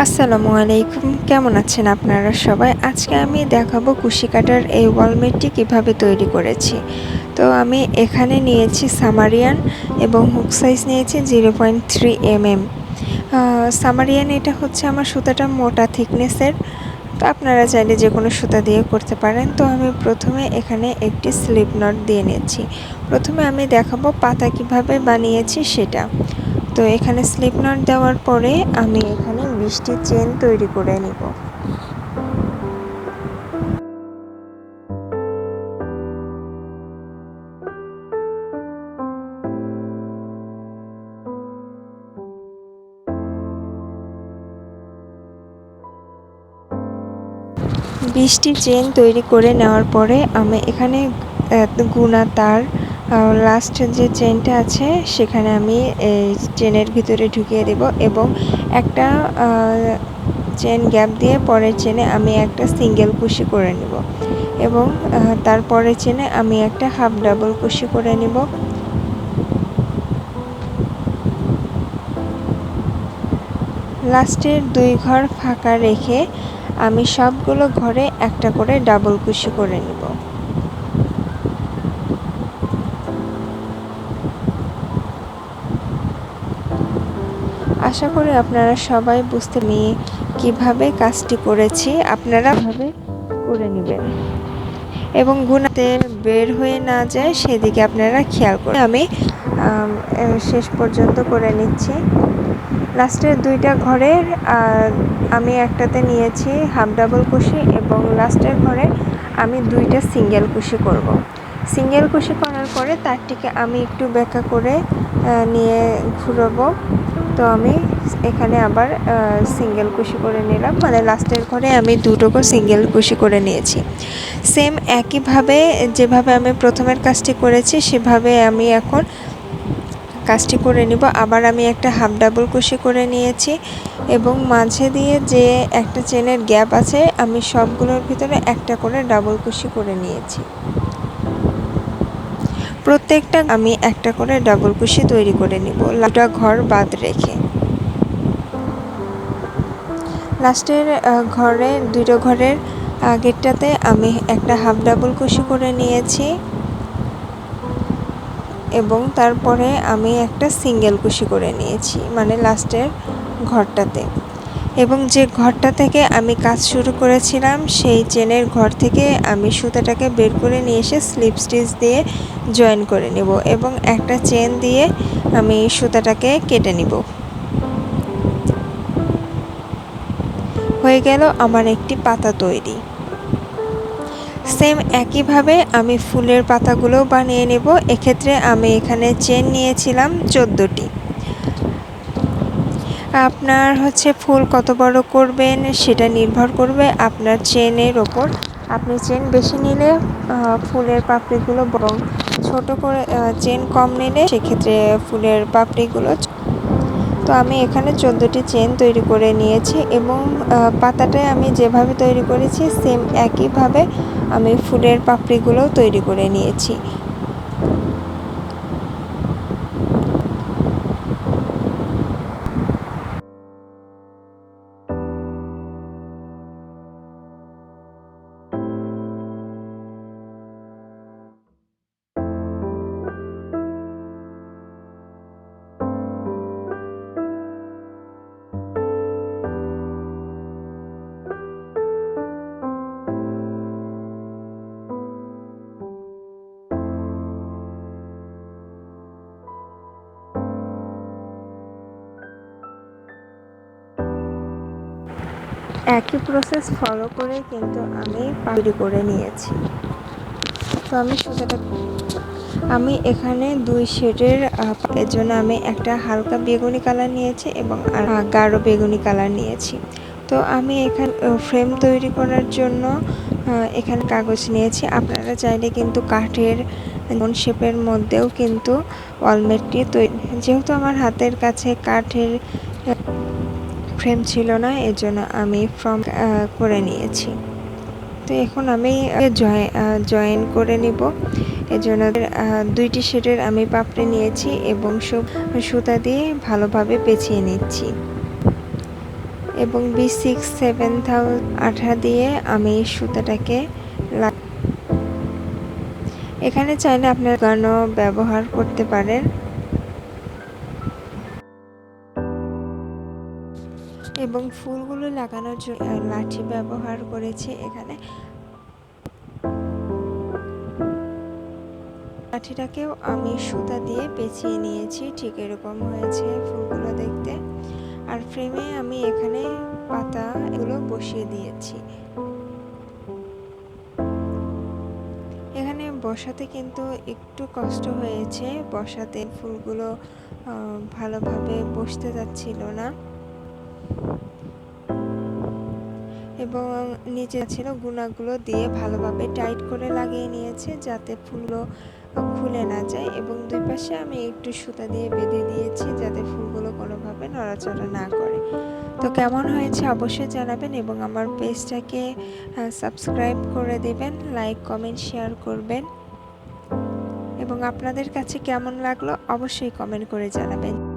আসসালামু আলাইকুম। কেমন আছেন আপনারা সবাই? আজকে আমি দেখাবো কুশি কাটার এই ওয়ালমেটটি কীভাবে তৈরি করেছি। তো আমি এখানে নিয়েছি সামারিয়ান এবং হুক সাইজ নিয়েছি zero point three M M সামারিয়ান এটা হচ্ছে আমার সুতাটা মোটা থিকনেসের। তো আপনারা চাইলে যে কোনো সুতা দিয়ে করতে পারেন। তো আমি প্রথমে এখানে একটি স্লিপ নট দিয়ে নিয়েছি। প্রথমে আমি দেখাবো পাতা কীভাবে বানিয়েছি সেটা। তো এখানে স্লিপ নট দেওয়ার পরে আমি এখানে বিশটি চেন তৈরি করে নিব। বিশটি চেন তৈরি করে নেওয়ার পরে আমি এখানে গুণা তার লাস্ট যে চেনটা আছে, সেখানে আমি এই চেনের ভিতরে ঢুকিয়ে দেব এবং একটা চেন গ্যাপ দিয়ে পরের চেনে আমি একটা সিঙ্গেল কুশি করে নেব। এবং তারপরের চেনে আমি একটা হাফ ডাবল কুশি করে নেব। লাস্টের দুই ঘর ফাঁকা রেখে আমি সবগুলো ঘরে একটা করে ডাবল কুশি করে নিব। আশা করি আপনারা সবাই বুঝতে নিয়ে কীভাবে কাজটি করেছি, আপনারা ভাবে করে নেবেন। এবং গুণাতে বের হয়ে না যায়, সেদিকে আপনারা খেয়াল করে আমি শেষ পর্যন্ত করে নিচ্ছি। লাস্টের দুইটা ঘরের আমি একটাতে নিয়েছি হাফ ডাবল কুশি এবং লাস্টের ঘরে আমি দুইটা সিঙ্গেল কুশি করব। সিঙ্গেল কুশি করার পরে তারটিকে আমি একটু ব্যাকা করে নিয়ে ঘুরবো। তো আমি এখানে আবার সিঙ্গেল কুশি করে নিলাম। মানে লাস্টের ঘরে আমি দুটোকে সিঙ্গেল কুশি করে নিয়েছি। সেম একইভাবে যেভাবে আমি প্রথমের কাজটি করেছি, সেভাবে আমি এখন কাজটি করে নিব। আবার আমি একটা হাফ ডাবল কুশি করে নিয়েছি এবং মাঝে দিয়ে যে একটা চেনের গ্যাপ আছে, আমি সবগুলোর ভিতরে একটা করে ডাবল কুশি করে নিয়েছি। প্রত্যেকটা আমি একটা করে ডাবল কুশি তৈরি করে নিব। দুটা ঘর বাদ রেখে। লাস্টের ঘরে, দুটো ঘরের আগেরটাতে আমি একটা হাফ ডাবল কুশি করে নিয়েছি। এবং তারপরে আমি একটা সিঙ্গেল কুশি করে নিয়েছি মানে লাস্টের ঘরটাতে। এবং যে ঘরটা থেকে আমি কাজ শুরু করেছিলাম, সেই চেনের ঘর থেকে আমি সুতাটাকে বের করে নিয়ে এসে স্লিপ স্টিচ দিয়ে জয়েন করে নেব এবং একটা চেন দিয়ে আমি সুতাটাকে কেটে নিব। হয়ে গেল আমার একটি পাতা তৈরি। সেম একইভাবে আমি ফুলের পাতাগুলো বানিয়ে নেব। এক্ষেত্রে আমি এখানে চেন নিয়েছিলাম চোদ্দোটি। আপনার হচ্ছে ফুল কত বড় করবেন সেটা নির্ভর করবে আপনার চেনের ওপর। আপনি চেন বেশি নিলে ফুলের পাপড়িগুলো বরং ছোট করে চেন কম নিলে সেক্ষেত্রে ফুলের পাপড়িগুলো তো আমি এখানে চোদ্দোটি চেন তৈরি করে নিয়েছি এবং পাতাটায় আমি যেভাবে তৈরি করেছি সেম একইভাবে আমি ফুলের পাপড়িগুলোও তৈরি করে নিয়েছি। একই প্রসেস ফলো করে কিন্তু আমি তৈরি করে নিয়েছি। তো আমি সুতাটা আমি এখানে দুই শেডের এর জন্য আমি একটা হালকা বেগুনি কালার নিয়েছি এবং গাঢ় বেগুনি কালার নিয়েছি। তো আমি এখানে ফ্রেম তৈরি করার জন্য এখানে কাগজ নিয়েছি। আপনারা চাইলে কিন্তু কাঠের মন শেপের মধ্যেও কিন্তু ওয়ালমেটটি তৈরি যেহেতু আমার হাতের কাছে কাঠের ফ্রেম ছিল না, এজন্য আমি ফ্রম করে নিয়েছি। তো এখন আমি জয়েন করে নিব। এজন্য দুইটি শেডের আমি পাপড়ে নিয়েছি এবং সুতা দিয়ে ভালোভাবে পেঁচিয়ে নিচ্ছি। এবং বি সিক্স সেভেন আঠা দিয়ে আমি সুতাটাকে এখানে চাইলে আপনার গানও ব্যবহার করতে পারেন। এবং ফুলগুলো লাগানোর জন্য লাঠি ব্যবহার করেছি এখানে। লাঠিটাকেও আমি সুতা দিয়ে পেঁচিয়ে নিয়েছি, ঠিক এরকম হয়েছে ফুলগুলো দেখতে। আর ফ্রেমে আমি এখানে পাতা এগুলো বসিয়ে দিয়েছি। এখানে বসাতে কিন্তু একটু কষ্ট হয়েছে, বসাতে ফুলগুলো ভালোভাবে বসতে যাচ্ছিল না। এবং নিচে ছিল গুণাগুলো দিয়ে ভালোভাবে টাইট করে লাগিয়ে নিয়েছে যাতে ফুলগুলো খুলে না যায় এবং দুই পাশে আমি একটু সুতা দিয়ে বেঁধে দিয়েছি যাতে ফুলগুলো কোনোভাবে নড়াচড়া না করে। তো কেমন হয়েছে অবশ্যই জানাবেন এবং আমার পেজটাকে সাবস্ক্রাইব করে দেবেন, লাইক, কমেন্ট, শেয়ার করবেন। এবং আপনাদের কাছে কেমন লাগল অবশ্যই কমেন্ট করে জানাবেন।